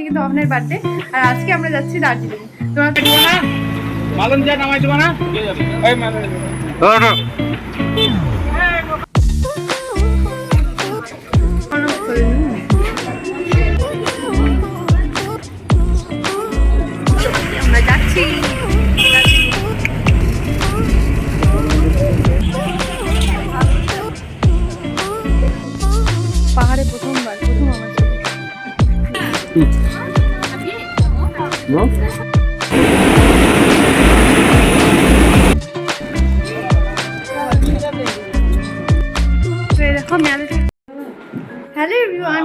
আজকে কিন্তু অহনের বার্থডে আর আজকে আমরা যাচ্ছি দার্জিলিং। তোমরা তো না মালন যা নামাই দেবো না? ওই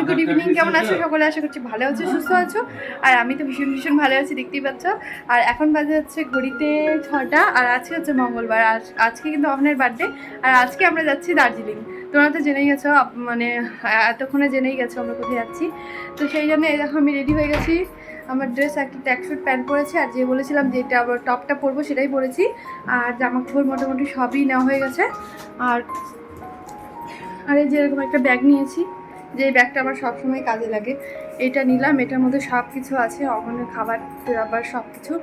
গুড ইভিনিং কেমন আছো? সকলে আশা করছি ভালো আছো সুস্থ আছো। আর আমি তো ভীষণ ভীষণ ভালো আছি দেখতেই পাচ্ছ। আর এখন বাজে হচ্ছে ঘড়িতে ছটা আর আজকে হচ্ছে মঙ্গলবার। আজকে কিন্তু অহনের বার্থডে আর আজকে আমরা যাচ্ছি দার্জিলিং। তোমরা তো জেনেই গেছো মানে এতক্ষণে জেনেই গেছো আমরা কোথায় যাচ্ছি। তো সেই জন্য এই দেখো আমি রেডি হয়ে গেছি। আমার ড্রেস একটা ট্যাক্সুট প্যান্ট পরেছি আর যে বলেছিলাম যে এটা আবার টপটা পরবো সেটাই পরেছি। আর জামা কাপড় মোটামুটি সবই নেওয়া হয়ে গেছে। আর আর এই যে এরকম একটা ব্যাগ নিয়েছি। যে ব্যাগটা আমার সবসময় কাজে লাগে। এটা নিলাম, এটার মধ্যে সব কিছু আছে অমনের খাবার, দাবার সব কিছু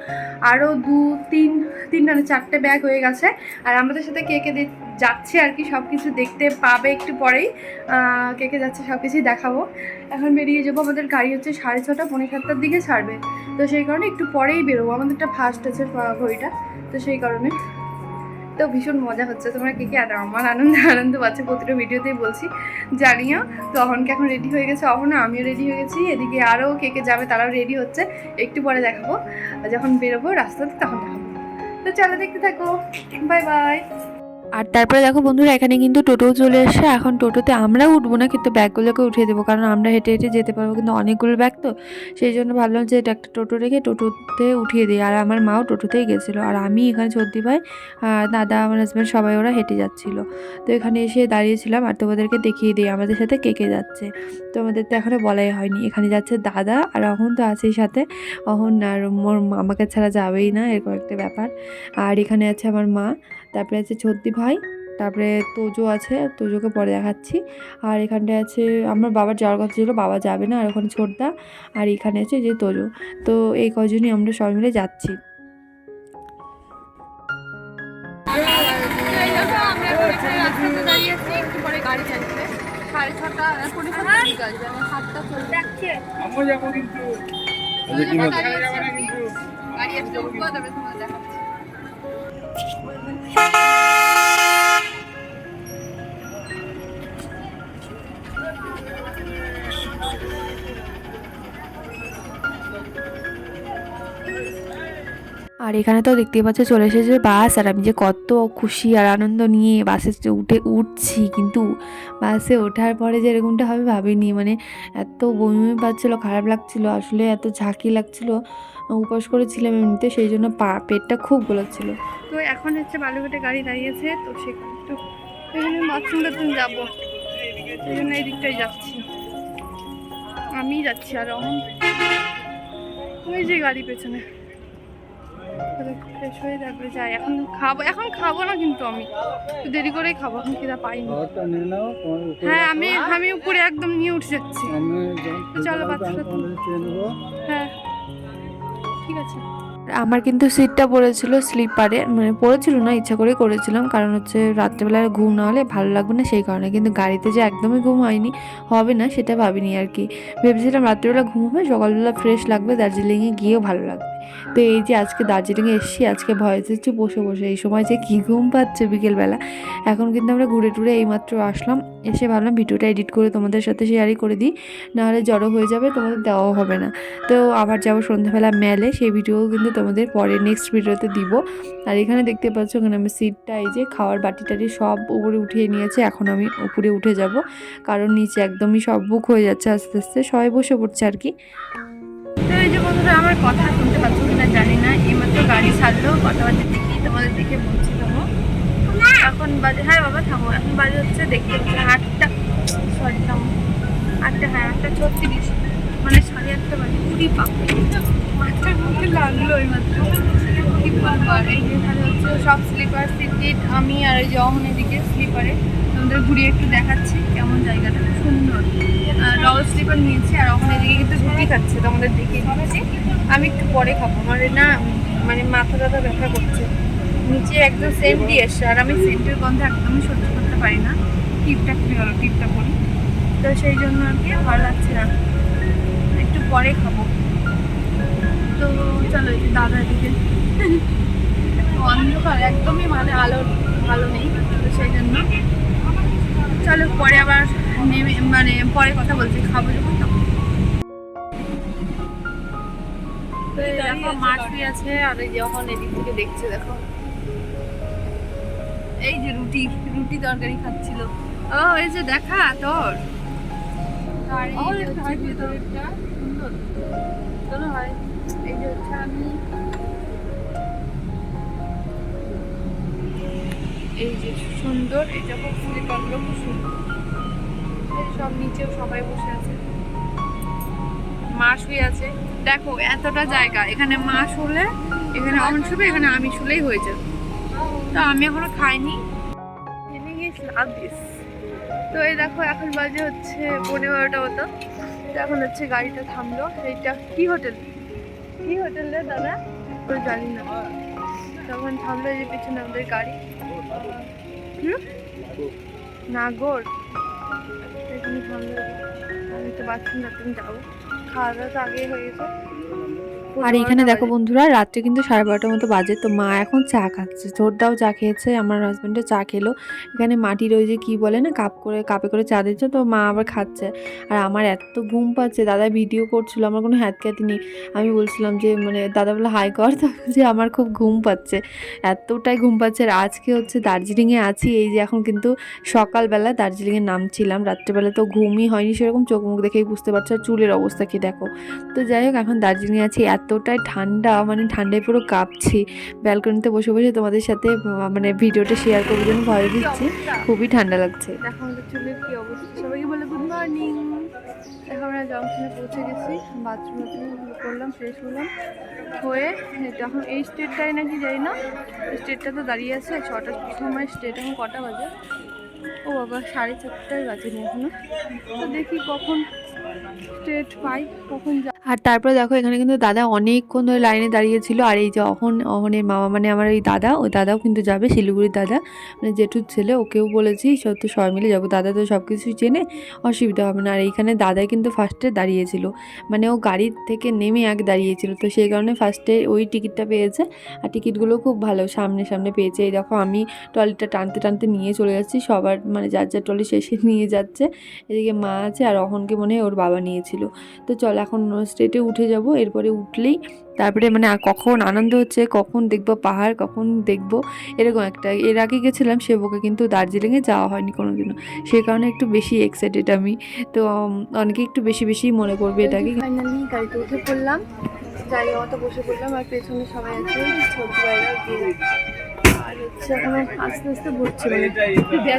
আরও দু, তিন তিন মানে চারটে ব্যাগ হয়ে গেছে। আর আমাদের সাথে কে কে যাচ্ছে আর কি সব কিছু দেখতে পাবে একটু পরেই। কে কে যাচ্ছে সব কিছুই দেখাবো। এখন বেরিয়ে যাব, আমাদের গাড়ি হচ্ছে সাড়ে ছটা পনেরো সাতটার দিকে ছাড়বে। তো সেই কারণে একটু পরেই বেরোবো, আমাদেরটা ফার্স্ট আছে ঘড়িটা। তো সেই কারণে তো ভীষণ মজা হচ্ছে। তোমরা কে কে আর আমার আনন্দ আনন্দ পাচ্ছে, প্রতিটা ভিডিওতেই বলছি। জানিও, তো অহনকে এখন রেডি হয়ে গেছে, অহনও আমিও রেডি হয়ে গেছি। এদিকে আরও কে কে যাবে তারাও রেডি হচ্ছে। একটু পরে দেখাবো। যখন বেরোবো রাস্তাতে, তখন দেখাবো। তো চলো দেখতে থাকো। Bye bye. আর তারপরে দেখো বন্ধুরা, এখানে কিন্তু টোটো চলে এসে এখন টোটোতে আমরা উঠবো না, কিন্তু ব্যাগগুলোকে উঠিয়ে দেবো। কারণ আমরা হেঁটে হেঁটে যেতে পারব কিন্তু অনেকগুলো ব্যাগ তো। সেই জন্য ভাবলাম যে এটা একটা টোটো রেখে টোটোতে উঠিয়ে দিই। আর আমার মাও টোটোতেই গেছিল। আর আমি এখানে সর্দি ভাই, আর দাদা, আমার হাজব্যান্ড সবাই ওরা হেঁটে যাচ্ছিল। তো এখানে এসে দাঁড়িয়েছিলাম আর তোমাদেরকে দেখিয়ে দিই, আমাদের সাথে কে কে যাচ্ছে। তো আমাদের তো এখনও বলাই হয়নি। এখানে যাচ্ছে দাদা আর অহন তো আছেই সাথে। অহন আর মোর, আমাকে ছাড়া যাবেই না, এরকম একটা ব্যাপার। আর এখানে আছে আমার মা। তারপরে আছে ছদ্দি ভাই তারপরে তোজো আছে তোজোকে পরে দেখাচ্ছি। আর এখানটায় আছে আমার বাবার যাওয়ার কথা ছিল বাবা যাবে না আর ওখানে ছোটদা আর এখানে আছে যে তোজো। তো এই কজনই আমরা সবাই মিলে যাচ্ছি। আমরা এখন এখানে আর এখানে তো দেখতেই পাচ্ছ চলে এসেছে বাস আর আমি যে কত খুশি আর আনন্দ নিয়ে বাসে উঠে উঠছি, কিন্তু বাসে ওঠার পরে যে এরকমটা হবে ভাবিনি। মানে এত বমি বমি পাচ্ছিলো, খারাপ লাগছিল, আসলে এত ঝাঁকি লাগছিল, উপোস করেছিলাম এমনিতে, সেই জন্য পা, পেটটা খুব গোলাচ্ছিল। তো এখন হচ্ছে বালুঘাটে গাড়ি দাঁড়িয়েছে, তো সেখানে একটু বাথরুম যাব। এই জন্য এই দিকটাই যাচ্ছি। আমি যাচ্ছি আর ওই যে গাড়ি পেছনে। ফ্রেশ হয়ে তারপরে যাই। এখন খাব এখন খাব না কিন্তু আমি। একটু দেরি করেই খাব এখন খিদা পাইনি। হ্যাঁ আমি আমি উপরে একদম নিয়ে উঠে যাচ্ছি। চলো বাচ্চাটা হ্যাঁ। ঠিক আছে। আমার কিন্তু সিটটা পড়েছিল স্লিপারে মানে পড়েছিল না ইচ্ছা করে করেছিলাম কারণ হচ্ছে রাত্রেবেলায় ঘুম না হলে ভালো লাগবে না সেই কারণে কিন্তু গাড়িতে যে একদমই ঘুম হয়নি হবে না সেটা ভাবিনি আর কি। ভেবেছিলাম রাত্রেবেলা ঘুম হবে সকালবেলা ফ্রেশ লাগবে দার্জিলিংয়ে গিয়েও ভালো লাগবে। তো এই যে আজকে দার্জিলিংয়ে এসেছি, আজকে ভয় হচ্ছে বসে বসে। এই সময় যে কী ঘুম পাচ্ছে বিকেলবেলা। এখন কিন্তু আমরা ঘুরে টুরে এইমাত্র আসলাম। এসে ভাবলাম ভিডিওটা এডিট করে তোমাদের সাথে শেয়ারই করে দিই। নাহলে জড়ো হয়ে যাবে, তোমাদের দেওয়াও হবে না। তো আবার যাব সন্ধ্যাবেলা মেলে, সেই ভিডিও কিন্তু তোমাদের পরে নেক্সট ভিডিওতে দিব। আর এখানে দেখতে পাচ্ছ ওখানে আমি সিটটা এই যে খাওয়ার বাটি টাটি সব উপরে উঠিয়ে নিয়েছে। এখন আমি উপরে উঠে যাব। কারণ নিচে একদমই সব বুক হয়ে যাচ্ছে আস্তে আস্তে। সবাই বসে পড়ছে আর কি। কথা শুনতে পাচ্ছ কিনা জানি না, এইমাত্র গাড়ি ছাড়লো, কথাবার্তা দেখি তোমাদের দেখে বলছি থামো এখন বাজে হ্যাঁ বাবা থামো, এখন বাজে হচ্ছে দেখতে হচ্ছে আটটা সরি থামো। আটটা হ্যাঁ আটটা ছত্রিশ মানে সাড়ে আটটা বাজে। কুড়ি পাক মাথার মুখে লাগল এইমাত্র। কি বলব আর এই যে হচ্ছে সব স্লিপার সিট আমি আর এই যে অহন এদিকে স্লিপারে তোমাদের ঘুরিয়ে একটু দেখাচ্ছি, কেমন জায়গাটা সুন্দর। ডবল স্লিপার নিয়েছি, আর ওখানে দিকে কিন্তু রুটি খাচ্ছে, তোমাদের দেখিয়ে দিচ্ছি। আমি একটু পরে খাব আমার না মানে মাথা টাথা ব্যথা করছে। নিচে একদম সেন্ট দিয়ে এসছে, আর আমি সেন্টের গন্ধে একদমই সহ্য করতে পারি না। টিপটা খুলে গেল, টিপটা করি তো সেই জন্য আর কি ভালো লাগছে না। একটু পরে খাব। তো চলো, এই যে দাদা দিকে অন্ধকার, একদমই মানে আলো, ভালো নেই। তো সেই জন্য চলো পরে আবার নেমে মানে পরে কথা বলছি খাব যখন তখন। দেখো মাছ আছে আর এই যখন এদিক থেকে দেখছে দেখো। এই যে রুটি রুটি তরকারি খাচ্ছিল। ও এই যে দেখা তোর। সুন্দর। চলো হয় এই যে হচ্ছে আমি এই যে সুন্দর, এই যে ফুলি কাটলো খুব সুন্দর। সব নিচেও সবাই বসে আছে। মা শুয়ে আছে। দেখো, এতটা জায়গা। এখানে মা শুলে, এখানে অমন শুবে, এখানে আমি শুলেই হয়ে যাবে। তো আমি এখনও খাইনি। তো এই দেখো, এখন বাজে হচ্ছে পনেরো বারোটা মতো। এখন হচ্ছে গাড়িটা থামলো। এইটা কি হোটেল? কি হোটেল রে দাদা? জানি না। তখন থামলো যে পিছনে আমাদের গাড়ি? নাগর। তুমি সামনে আমি তো বাথরুম টাথরুম যাব। খাওয়া দাওয়া তো আগেই হয়ে গেছে। আর এখানে দেখো বন্ধুরা রাত্রে কিন্তু সাড়ে বারোটার মতো বাজে তো মা এখন চা খাচ্ছে। ছোটটাও চা খেয়েছে আমার হাজব্যান্ডও চা খেলো। এখানে মাটির ওই যে কি বলে না কাপ করে কাপে করে চা দিচ্ছে তো মা আবার খাচ্ছে। আর আমার এত ঘুম পাচ্ছে দাদা ভিডিও করছিল আমার কোনো হাত খ্যাতি নেই। আমি বলছিলাম যে মানে দাদা বলে হাই কর। যে আমার খুব ঘুম পাচ্ছে এতটাই ঘুম পাচ্ছে। আর আজকে হচ্ছে দার্জিলিংয়ে আছি এই যে এখন কিন্তু সকালবেলা দার্জিলিংয়ে নামছিলাম। রাত্রেবেলা তো ঘুমই হয়নি সেরকম চোখ মুখ দেখেই বুঝতে পারছ আর চুলের অবস্থা কি দেখো। তো যাই হোক এখন দার্জিলিংয়ে আছি এতটাই ঠান্ডা মানে ঠান্ডায় পুরো কাঁপছি। ব্যালকনিতে বসে বসে তোমাদের সাথে মানে ভিডিওটা শেয়ার করার জন্য ভয় দিচ্ছি খুবই ঠান্ডা লাগছে। আমাদের চুলের কি অবস্থা? সবাইকে বলে গুড মর্নিং এখন আমরা জংশনে পৌঁছে গেছি। বাথরুম করলাম ফ্রেশ হলাম। হয়ে তখন এই স্টেটটাই নাকি যাই না স্টেটটা তো দাঁড়িয়ে আছে ছটার সময় স্টেট এখন কটা বাজে? ও বাবা, সাড়ে চারটায় বাজেনি এখনও। তো দেখি কখন স্টেট পাই, কখন যা আর তারপরে দেখো এখানে কিন্তু দাদা অনেকক্ষণ ধরে লাইনে দাঁড়িয়েছিল আর এই যে অহন, অহনের মামা মানে আমার এই দাদা, ওই দাদাও কিন্তু যাবে, শিলিগুড়ির দাদা মানে জেঠুর ছেলে, ওকেও বলেছি সত্যি সবাই মিলে যাব। দাদা তো সব কিছুই চেনে, অসুবিধা হবে না। আর এইখানে দাদাই কিন্তু ফার্স্টে দাঁড়িয়েছিল। মানে ও গাড়ির থেকে নেমে আগে দাঁড়িয়েছিল। তো সেই কারণে ফার্স্টে ওই টিকিটটা পেয়েছে। আর টিকিটগুলো খুব ভালো সামনে সামনে পেয়েছে। এই দেখো আমি ট্রলিটা টানতে টানতে নিয়ে চলে যাচ্ছি। সবার মানে যার যার ট্রলি শেষে নিয়ে যাচ্ছে। এদিকে মা আছে আর অহনকে মনে হয় ওর বাবা নিয়েছিল। তো চল, এখন স্টেটে উঠে যাব এরপরে উঠলেই তারপরে মানে কখন আনন্দ হচ্ছে কখন দেখব পাহাড় কখন দেখব এরকম একটা এর আগে গেছিলাম সেবকে কিন্তু দার্জিলিংয়ে যাওয়া হয়নি কোনো দিনও সে কারণে একটু বেশি এক্সাইটেড আমি তো অনেকে একটু বেশি বেশি মনে করবে এটাকে। ফাইনালি গাড়িতে উঠে পড়লাম জায়গা মতো বসে পড়লাম আর পেছনে সবাই আছে ছোট আর হচ্ছে এখন আস্তে আস্তে ভরছে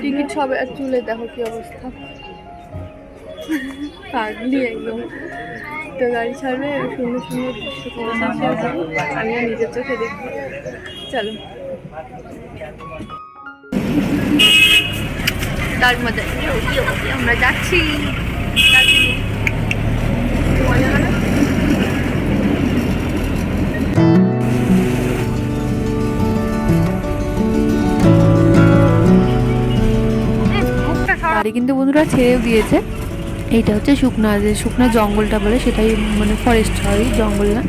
টিকিট সবাই আর চুলে দেখো কি অবস্থা। পাগলি একদম। তো গাড়ি ছাড়বে সুন্দর সুন্দর দৃশ্য তোমাদের সাথে share করব। আমি আর নিজের চোখে দেখব। চলো। তার ইয়ো, আমরা যাচ্ছি। কিন্তু বন্ধুরা ছেড়েও দিয়েছে। এইটা হচ্ছে শুকনা, যে শুকনা জঙ্গলটা বলে সেটাই মানে ফরেস্ট হয়, জঙ্গল না।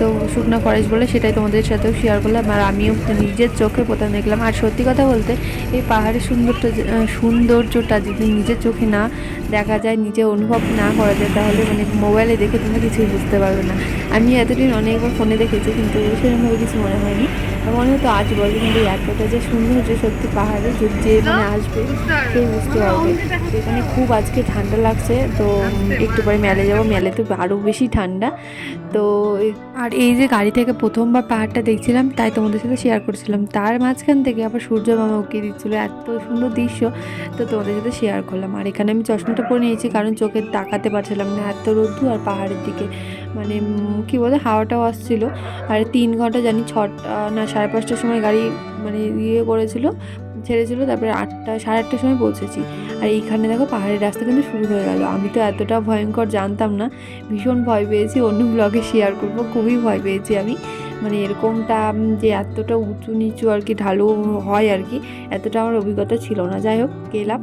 তো শুকনা ফরেস্ট বলে সেটাই তোমাদের সাথেও শেয়ার করলাম। আর আমিও নিজের চোখে প্রথম দেখলাম। আর সত্যি কথা বলতে, এই পাহাড়ের সৌন্দর্য সৌন্দর্যটা যদি নিজের চোখে না দেখা যায়, নিজে অনুভব না করা যায়, তাহলে মানে মোবাইলে দেখে তোমরা কিছুই বুঝতে পারবে না। আমি এতদিন অনেকবার ফোনে দেখেছি, কিন্তু সেরকমভাবে কিছু মনে হয়নি। মনে হতো আজ বলবে, কিন্তু এতটা যে সৌন্দর্য সত্যি পাহাড়ে যে মানে আসবে, সেই বুঝতে পারবে। তো এখানে খুব আজকে ঠান্ডা লাগছে, তো একটু পরে মেলে যাব। মেলে তো আরও বেশি ঠান্ডা। তো আর এই যে গাড়ি থেকে প্রথমবার পাহাড়টা দেখছিলাম, তাই তোমাদের সাথে শেয়ার করছিলাম। তার মাঝখান থেকে আবার সূর্য মামা উকিয়ে দিচ্ছিল, এত সুন্দর দৃশ্য। তো তোমাদের সাথে শেয়ার করলাম। আর এখানে আমি চশমাটা পরে নিয়েছি, কারণ চোখে তাকাতে পারছিলাম না এত রোদ্দু আর পাহাড়ের দিকে। মানে কি বলে, হাওয়াটাও আসছিল। আর তিন ঘণ্টা জানি ছটা, না সাড়ে পাঁচটার সময় গাড়ি মানে ইয়ে করেছিল, ছেড়েছিল, তারপরে আটটা, সাড়ে আটটার সময় পৌঁছেছি। আর এইখানে দেখো পাহাড়ের রাস্তা কিন্তু শুরু হয়ে গেল। আমি তো এতটা ভয়ঙ্কর জানতাম না, ভীষণ ভয় পেয়েছি, অন্য ব্লগে শেয়ার করব, খুবই ভয় পেয়েছি আমি। মানে এরকমটা যে এতটা উঁচু নিচু আর কি ঢালু হয় আর কি, এতটা আমার অভিজ্ঞতা ছিল না। যাই হোক, গেলাম।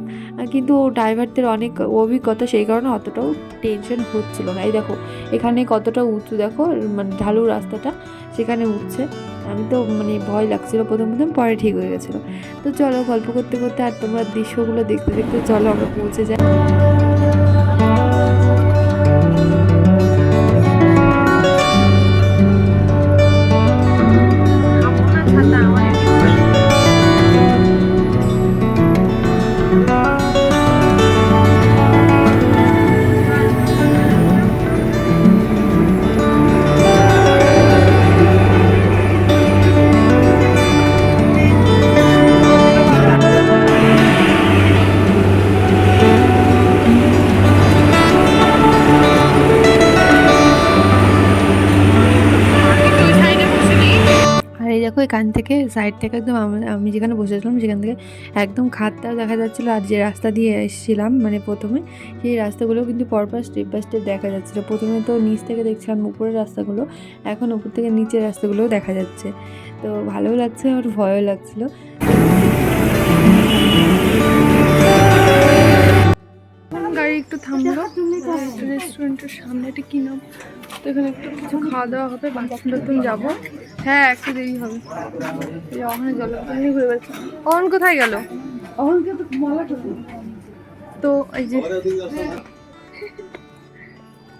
কিন্তু ড্রাইভারদের অনেক অভিজ্ঞতা, সেই কারণে অতটাও টেনশন হচ্ছিল না। এই দেখো, এখানে কতটা উঁচু দেখো মানে ঢালু রাস্তাটা, সেখানে উঠছে। আমি তো মানে ভয় লাগছিল প্রথম প্রথম, পরে ঠিক হয়ে গেছিল। তো চলো গল্প করতে করতে আর তোমরা দৃশ্যগুলো দেখতে দেখতে চলো, আমরা পৌঁছে যাই। এখান থেকে সাইড থেকে একদম আম- যেখানে বসেছিলাম সেখান থেকে একদম খাতটা দেখা যাচ্ছিল আর যে রাস্তা দিয়ে এসেছিলাম মানে প্রথমে, সেই রাস্তাগুলো কিন্তু পরপর স্টেপ বাই স্টেপ দেখা যাচ্ছিল। প্রথমে তো নিচ থেকে দেখছিলাম উপরের রাস্তাগুলো, এখন উপর থেকে নিচের রাস্তাগুলোও দেখা যাচ্ছে। তো ভালোও লাগছে আর ভয়ও লাগছিল। গাড়ি একটু থামলো রেস্টুরেন্টের সামনে একটা কিনলাম তো এখানে একটু কিছু খাওয়া দাওয়া হবে বাথরুম টাথরুম যাব। হ্যাঁ একটু দেরি হবে। ওখানে জলপাতা নিয়ে ঘুরে বেড়াচ্ছে। অহন কোথায় গেল? অহনকে তো মালা তো এই যে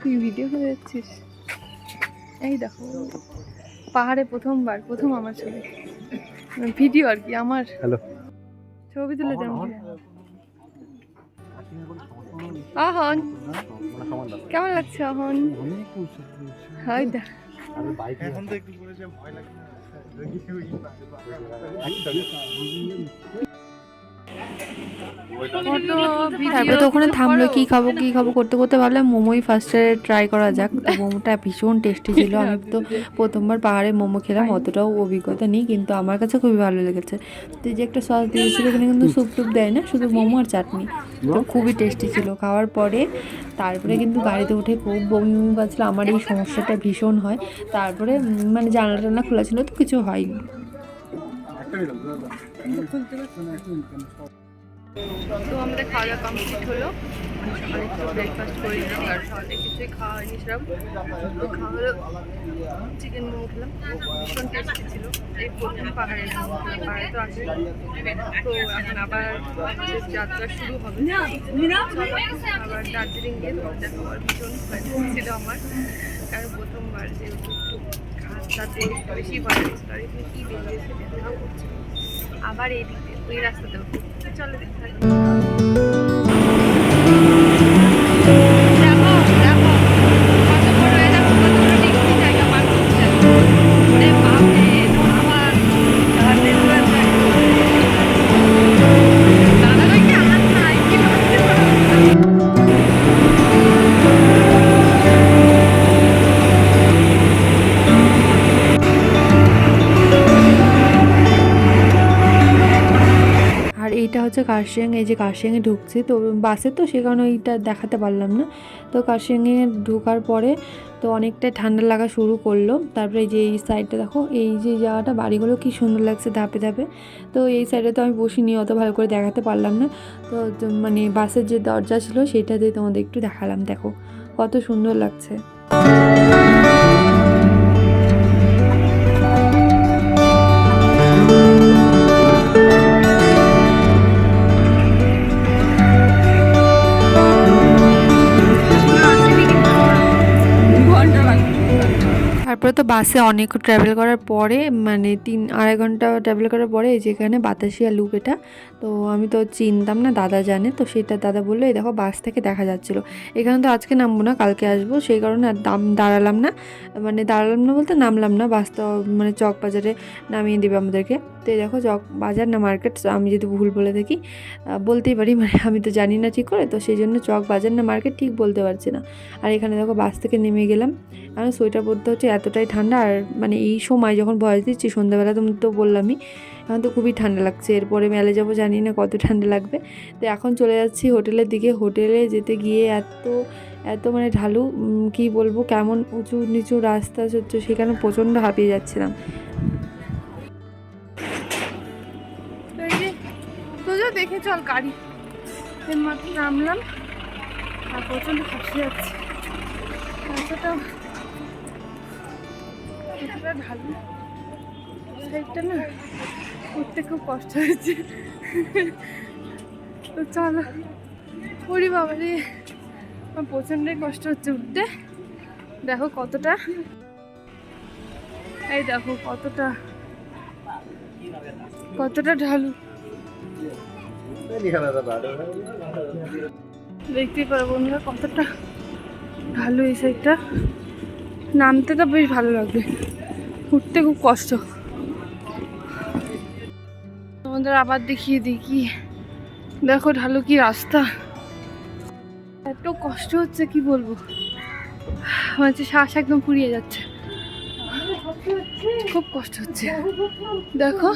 তুই ভিডিও করে যাচ্ছিস? এই দেখো পাহাড়ে প্রথমবার প্রথম আমার ছবি। ভিডিও আর কি আমার। হ্যালো ছবি তুলে দেন অহন কেমন লাগছে অহন? হয় দা ফটো তারপরে তো ওখানে থামলো কি খাব কি খাব করতে করতে ভাবলাম মোমোই ফার্স্টে ট্রাই করা যাক। মোমোটা ভীষণ টেস্টি ছিল। আমি তো প্রথমবার পাহাড়ে মোমো খেলাম অতটাও অভিজ্ঞতা নেই কিন্তু আমার কাছে খুবই ভালো লেগেছে। তো যে একটা সস দিয়েছিল ওখানে কিন্তু স্যুপ টুপ দেয় না শুধু মোমো আর চাটনি। তো খুবই টেস্টি ছিল। খাওয়ার পরে তারপরে কিন্তু গাড়িতে উঠে খুব বমি বমি পাচ্ছিল। আমার এই সমস্যাটা ভীষণ হয়। তারপরে মানে জানলা টানা খোলা ছিল তো কিছু হয়নি। তো আমাদের খাওয়া দাওয়া কমপ্লিট হলো। সকালে একটু ব্রেকফাস্ট করে নিলাম আর সকালে কিছুই খাওয়া হয়নি সেরকম তো খাওয়া হলো চিকেন মোমো খেলাম। ভীষণ টেস্টি ছিল। এই প্রথম পাহাড়ে পাহাড়ে তো আসে তো এখন আবার যাত্রা শুরু হবে। আবার দার্জিলিং গিয়ে তোমার দেখা হওয়ার ভীষণ ছিল আমার। কারণ প্রথমবার যেহেতু একটু খাতাতে একটু বেশি ভয় লাগছিল। আর এখানে কী বেরিয়েছে দেখা করছে আবার এই দিক ওই রাস্তাতেও। চলো দেখতে কার্শিয়াং এই যে কার্শিয়াংয়ে ঢুকছি, তো বাসে তো সে কারণে ওইটা দেখাতে পারলাম না। তো কার্শিয়াংয়ে ঢোকার পরে তো অনেকটাই ঠান্ডা লাগা শুরু করল। তারপরে এই যে এই সাইডটা দেখো, এই যে জায়গাটা, বাড়িগুলো কি সুন্দর লাগছে ধাপে ধাপে। তো এই সাইডে তো আমি বসিনি, অত ভালো করে দেখাতে পারলাম না। তো তো মানে বাসের যে দরজা ছিল সেটা দিয়ে তোমাদের একটু দেখালাম, দেখো। কত সুন্দর লাগছে। তারপরে তো বাসে অনেক ট্রাভেল করার পরে মানে তিন, আড়াই ঘণ্টা ট্রাভেল করার পরে যেখানে বাতাসিয়া লুপ এটা, তো আমি তো চিনতাম না, দাদা জানে, তো সেটা দাদা বলল, এই দেখো বাস থেকে দেখা যাচ্ছিল। এখানে তো আজকে নামবো না, কালকে আসব, সেই কারণে আর দাম, দাঁড়ালাম না মানে দাঁড়ালাম না বলতে নামলাম না, বাস তো মানে চক বাজারে নামিয়ে দেবে আমাদেরকে। তো দেখো বাজার না মার্কেট আমি যদি ভুল বলে থাকি বলতেই পারি মানে আমি তো জানি না ঠিক করে, তো সেই জন্য চক, বাজার না মার্কেট ঠিক বলতে পারছি না। আর এখানে দেখো বাস থেকে নেমে গেলাম আমি সোয়েটার পরতে হচ্ছে এতটাই ঠান্ডা, আর মানে এই সময় যখন ভয়েস দিচ্ছি, সন্ধ্যাবেলা তুমি তো বললামই, এখন তো খুবই ঠান্ডা লাগছে, এরপরে মেলে যাব, জানি না কত ঠান্ডা লাগবে। তো এখন চলে যাচ্ছি হোটেলের দিকে, হোটেলে যেতে গিয়ে এত এত মানে ঢালু কি বলব, কেমন উঁচু নিচু রাস্তা হচ্ছে, সেখানে প্রচণ্ড হাঁপিয়ে যাচ্ছিলাম। তোজো দেখে চল গাড়ি। মাত্র নামলাম। আর প্রচণ্ড খাসি যাচ্ছে। রাস্তাটা এতটা ঢালু। সাইডটা না উঠতে খুব কষ্ট হচ্ছে তো চলো। ওরে বাবা রে। আমার প্রচণ্ডই কষ্ট হচ্ছে উঠতে। দেখো কতটা। এই দেখো কতটা। কতটা ঢালু। দেখতেই পারো বন্ধুরা কতটা ভালো এই সাইডটা নামতে তো বেশ ভালো লাগবে। উঠতে খুব কষ্ট। তোমাদের আবার দেখিয়ে কি। দেখো ঢালু কি রাস্তা। এত কষ্ট হচ্ছে, কি বলব? আমার শ্বাস একদম পুড়িয়ে যাচ্ছে। খুব কষ্ট হচ্ছে। দেখো,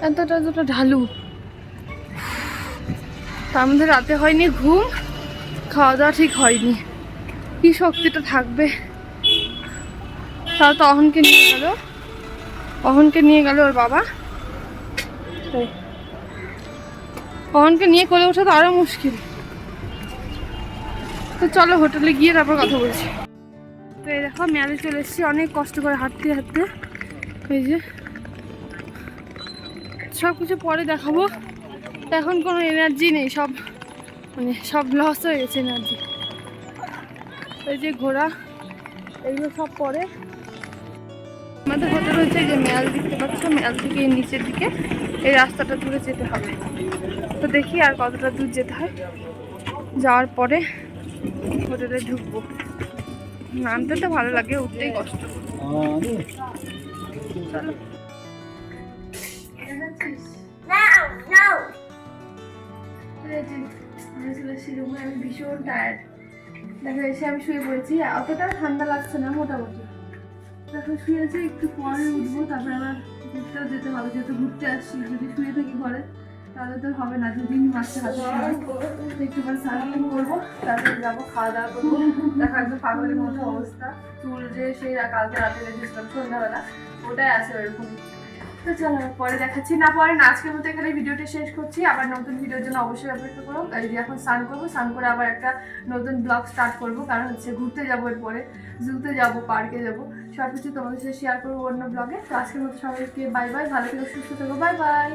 এতটা এতটা ঢালু। তার মধ্যে রাতে হয়নি ঘুম খাওয়া দাওয়া ঠিক হয়নি। কি শক্তিটা থাকবে? তাও তো অহনকে নিয়ে গেল। অহনকে নিয়ে গেল ওর বাবা। অহনকে নিয়ে করে ওঠা তো আরও মুশকিল। তো চলো হোটেলে গিয়ে তারপর কথা বলছি। তো এই দেখো মেয়াদে চলে এসেছি। অনেক কষ্ট করে হাঁটতে হাঁটতে। এই যে। সব কিছু পরে দেখাবো। এখন কোনো এনার্জি নেই সব মানে সব লস হয়ে গেছে এনার্জি এই যে ঘোড়া এগুলো সব পরে। আমাদের হোটেল রয়েছে যে মেয়াল দেখতে পাচ্ছ মেয়াল থেকে নিচের দিকে। এই রাস্তাটা ধরে যেতে হবে। তো দেখি আর কতটা দূর যেতে হয়। যাওয়ার পরে হোটেলে ঢুকবো। নামতে তো ভালো লাগে উঠতেই কষ্ট। চলো। আমি ভীষণ টায়ার্ড দেখো, এসে আমি শুয়ে পড়েছি অতটা ঠান্ডা লাগছে না, মোটামুটি। দেখো শুয়েছি একটু পরে উঠবো তারপরে আবার ঘুরতেও যেতে হবে যেহেতু ঘুরতে আসছি যদি শুয়ে থাকি ঘরে। তাহলে তো হবে না দুদিন মাসে হাতে একটু পরে সারাদিন করব তারপরে যাব খাওয়া দাওয়া করব দেখো একদম পাগলের মতো অবস্থা চুল যে সেই কালকে রাতে রেখেছিলাম সন্ধ্যাবেলা ওটাই আছে ওরকম তো চলো, পরে দেখাচ্ছি। না, পরে না, আজকের মতো এখানে ভিডিওটা শেষ করছি। আবার নতুন ভিডিওর জন্য অবশ্যই অপেক্ষা করো। এই এখন স্নান করব, স্নান করে আবার একটা নতুন ব্লগ স্টার্ট করব। কারণ হচ্ছে ঘুরতে যাব এরপরে, জুতে যাব, পার্কে যাব। সব কিছু তোমাদের সাথে শেয়ার করব অন্য ব্লগে। তো আজকের মতো সবাইকে বাই বাই ভালো থেকে, সুস্থ থাকো। Bye bye